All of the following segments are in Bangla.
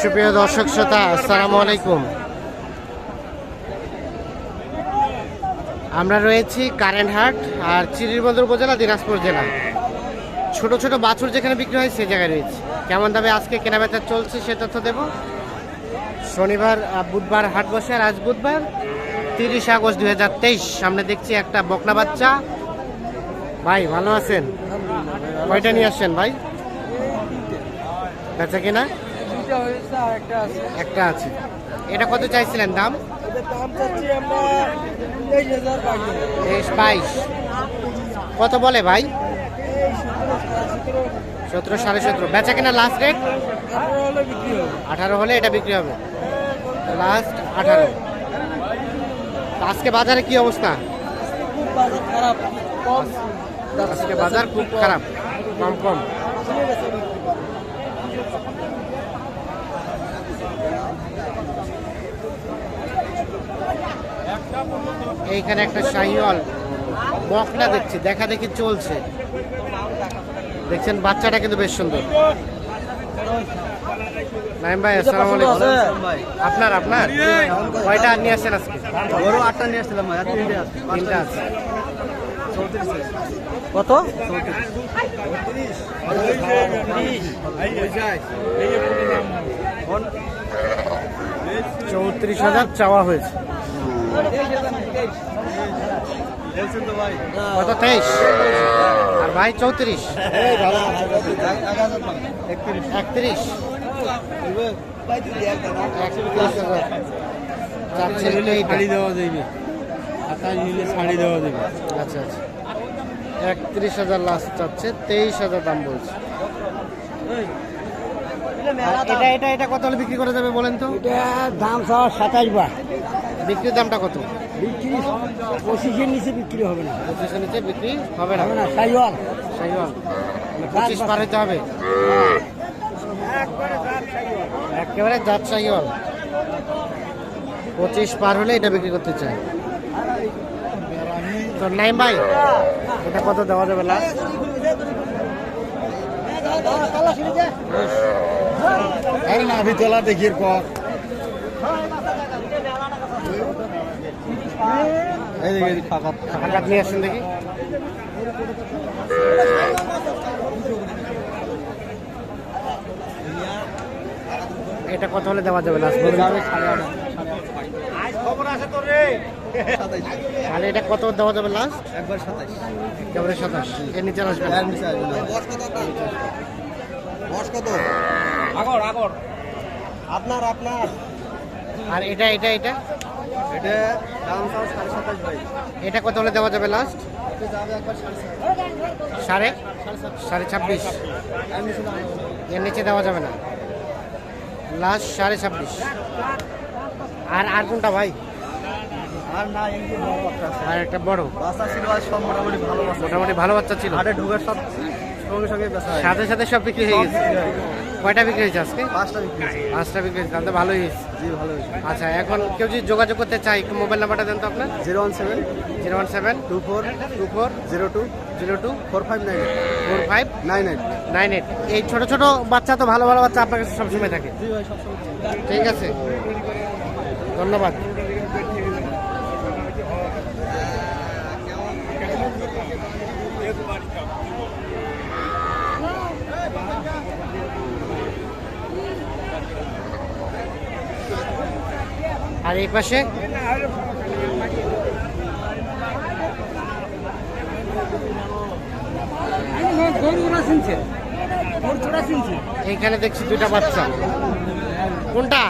সুপ্রিয় দর্শক শ্রোতা, আসসালামু আলাইকুম। আমরা রয়েছি কারেন্টহাট আর চিরিরবন্দর উপজেলা দিনাজপুর জেলা। ছোট ছোট বাছুর যেখানে বিক্রি হয় সেই জায়গায় রয়েছে। কেমন দামে আজকে কেনাবেচা চলছে, সে তথ্য দেব। শনিবার বুধবার হাট বসে, আর আজ বুধবার, তিরিশ আগস্ট দুই হাজার তেইশ। সামনে দেখছি একটা বকনা বাচ্চা। ভাই, ভালো আছেন? কয়টা নিয়ে আসছেন, ভাই? বেচা কিনা? একটা আছে। এটা কত চাইছিলেন দাম? বাইশ। কত বলে ভাই? সতেরো সাড়ে সতেরো। বেচা কিনা লাস্ট রেট আঠারো হলে এটা বিক্রি হবে। লাস্ট আঠারো। আজকে বাজারে কি অবস্থা? আজকে বাজার খুব খারাপ। কম। কম। এইখানে একটা শাহিওয়াল বকনা দেখছি দেখা দেখি চলছে। দেখছেন বাচ্চাটা কিন্তু বেশ সুন্দর। নাইম ভাই আসসালামু আলাইকুম। আপনার আপনার? কয়টা নিয়ে আসছেন আজকে? আটটা নিয়ে আসছিলাম ভাই তিনটা আছে। কত? চৌত্রিশ হাজার চাওয়া হয়েছে। কত তেইশ? আর ভাই চৌত্রিশ। একত্রিশ। শাড়ি দেওয়া নিলে শাড়ি দেওয়া যাবে আচ্ছা আচ্ছা। একত্রিশ হাজার লাস্ট চাচ্ছে তেইশ হাজার দাম বলছে। এটা এটা এটা কত হলে বিক্রি করা যাবে বলেন তো? এটা দাম সব সাতাশ বার। বিক্রির দামটা কত? বিক্রি পঁচিশের নিচে বিক্রি হবে না। পঁচিশের নিচে বিক্রি হবে না। হবে না সাইওয়াল। শাহিওয়াল মানে পঁচিশ পার হতে হবে? একেবারে জাত শাহিওয়াল পঁচিশ পার হলে এটা বিক্রি করতে চাই। তো নাইম ভাই এটা কত দেওয়া যাবে লাস্ট? এই না আমি তোলা দেখির কর এই দেখি নিয়ে আসুন দেখি। এটা কত হলে দেওয়া যাবে লাস্ট বলুন তাহলে এটা কত দেওয়া যাবে লাস্ট একবার সাতাশ একেবারে সাতাশ। এর নিচে আসবে কত? আগর আগর। আপনার আপনার। আর এটা এটা এটা? এটা দাম সাড়ে সাতাশ ভাই। এটা কত হলে দেওয়া যাবে লাস্ট সাড়ে সাড়ে? ছাব্বিশ। এর নিচে দেওয়া যাবে না। লাস্ট সাড়ে ছাব্বিশ। আর আর কোনটা ভাই? আর না একটা আর একটা বড়। বাচ্চা ছিল মোটামুটি ভালো বাচ্চা মোটামুটি ভালো বাচ্চা ছিল। হাটে ঢোকার সব সঙ্গে সঙ্গে সাথে সাথে সব বিক্রি হয়ে গেছে। কয়টা বিক্রি হয়েছে আজকে? পাঁচটা বিক্রি হয়েছে। পাঁচটা বিক্রি হয়েছে তাহলে ভালোই হয়েছে। জি ভালো হয়েছে। আচ্ছা এখন কেউ যদি যোগাযোগ করতে চায় একটু মোবাইল নাম্বারটা দেন তো আপনার। Zero one seven zero one seven two four two four zero two zero two four five nine four five nine eight. Nine eight. এই ছোট ছোট বাচ্চা তো ভালো ভালো বাচ্চা আপনার কাছে সবসময় থাকে। ঠিক আছে। ধন্যবাদ। আর এই পাশে? এইখানে দেখছি দুইটা বাচ্চা। কোনটা?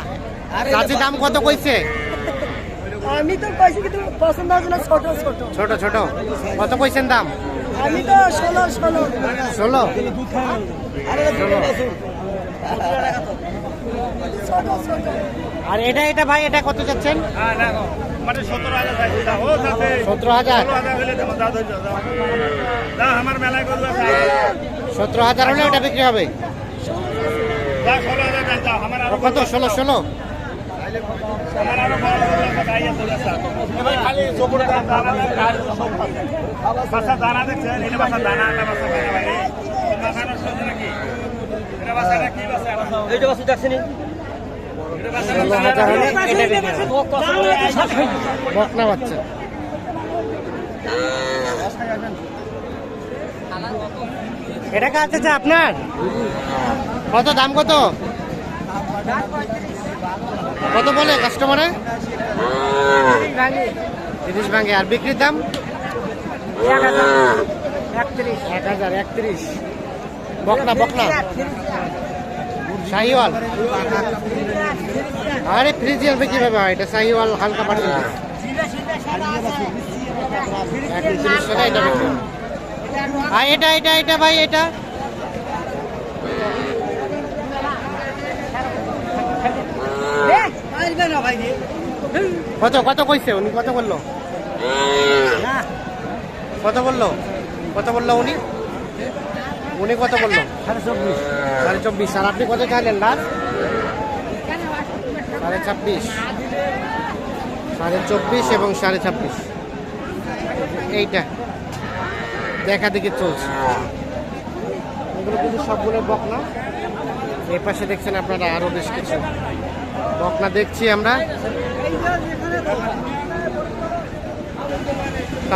চাচি দাম কত কইছে? আমি তো কইছি কিন্তু পছন্দ হচ্ছে না ছোট ছোট। ছোট ছোট। কত কইছেন দাম? আমি তো ষোলো ষোলো। ষোলো। ষোলো। আর এটা এটা ভাই এটা কত যাচ্ছেন? মানে সতেরো হাজার সতেরো হাজার? হলে ওটা বিক্রি হবে? কত? ষোলো ষোলো? দানা এটা বাসু দেখছিনি এটা কাজ আছে আপনার? কত, দাম কত? কত বলে কাস্টমারে তিরিশ ভাঙে আর বিক্রির দাম? একত্রিশ। এক হাজার একত্রিশ। বকনা বকনা। শাহিওয়াল? আরে ফ্রিজিয়াল কীভাবে? হয় এটা শাহিওয়াল হালকা পাঠিয়ে হবে। আর এটা এটা এটা ভাই এটা। কত কত কইছে উনি? কত বলল? কত বলল? কত বলল উনি? উনি কত বলল? সাড়ে চব্বিশ। আর আপনি কত চাইলেন লাস্ট সাড়ে ছাব্বিশ। সাড়ে চব্বিশ এবং সাড়ে ছাব্বিশ। এইটা। দেখা দেখি চলছে। এগুলো কিন্তু সবগুলো বকনা। এই পাশে দেখছেন আপনারা আরও বেশ কিছু। বকনা দেখছি আমরা।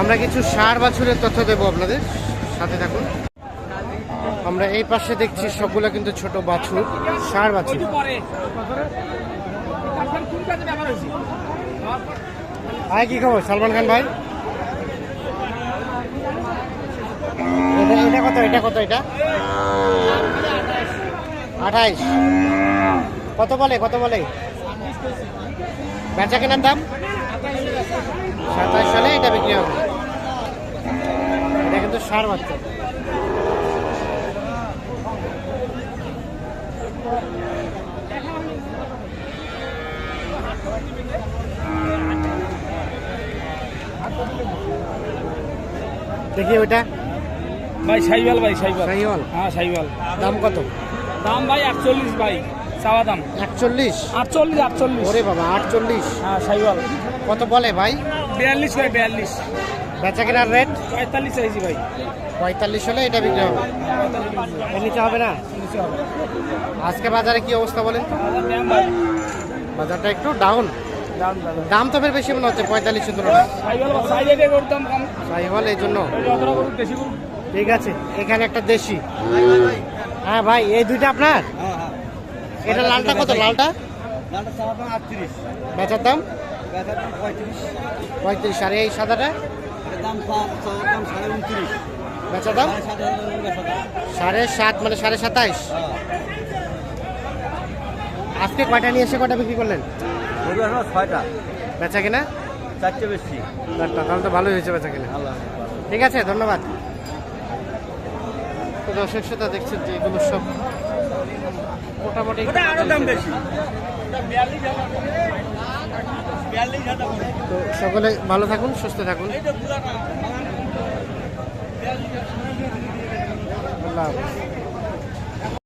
আমরা কিছু সার বাছুরের তথ্য দেবো আপনাদের সাথে থাকুন। আমরা এই পাশে দেখছি সবগুলো কিন্তু ছোট বাছুর, সার বাছুর। ভাই, কি খবর? সালমান খান ভাই? এটা কত? এটা কত? এটা? আঠাইশ। কত বলে? কত বলে? বেচা কেনার দাম? সাতাশ সালে এটা বিক্রি হবে। এটা কিন্তু সার বাচ্চা দেখি ওইটা। ভাই সাইবাল ভাই সাইবাল। শাহিওয়াল হ্যাঁ সাইবাল। দাম কত? দাম ভাই একচল্লিশ ভাই চাওয়া দাম। একচল্লিশ আটচল্লিশ আটচল্লিশ। ওরে বাবা আটচল্লিশ। হ্যাঁ সাইবাল। কত বলে ভাই? বিয়াল্লিশ ভাই বিয়াল্লিশ। বেচা কেনার রেট? পঁয়তাল্লিশ চাইছি ভাই। পঁয়তাল্লিশ হলে এটা বিক্রি হবে। নিচে হবে না? আজকে বাজারে কি অবস্থা বলেন বাজারটা একটু ডাউন দাম তো ফের বেশি মনে হচ্ছে পঁয়তাল্লিশের তুলনায় এই জন্য। বেশি ঠিক আছে এখানে একটা দেশি। হ্যাঁ ভাই এই দুইটা আপনার? এটা লালটা কত? লালটা? বেচার দাম? পঁয়ত্রিশ। পঁয়ত্রিশ। আর এই সাদাটা? দাম সাড়ে উনত্রিশ। বেচার দাম? সাড়ে সাত মানে সাড়ে সাতাইশ। আজকে কয়টা নিয়ে এসে কয়টা বিক্রি করলেন? ছয়টা। বেচা কিনা? চারটে বেশি। চারটা তাহলে তো ভালোই হয়েছে বেচা কিনা। আল্লাহ ঠিক আছে ধন্যবাদ। তো দর্শক শ্রোতা দেখছেন যে এগুলো সব মোটামুটি আরও দাম বেশি। তো সকলে ভালো থাকুন সুস্থ থাকুন। ครับ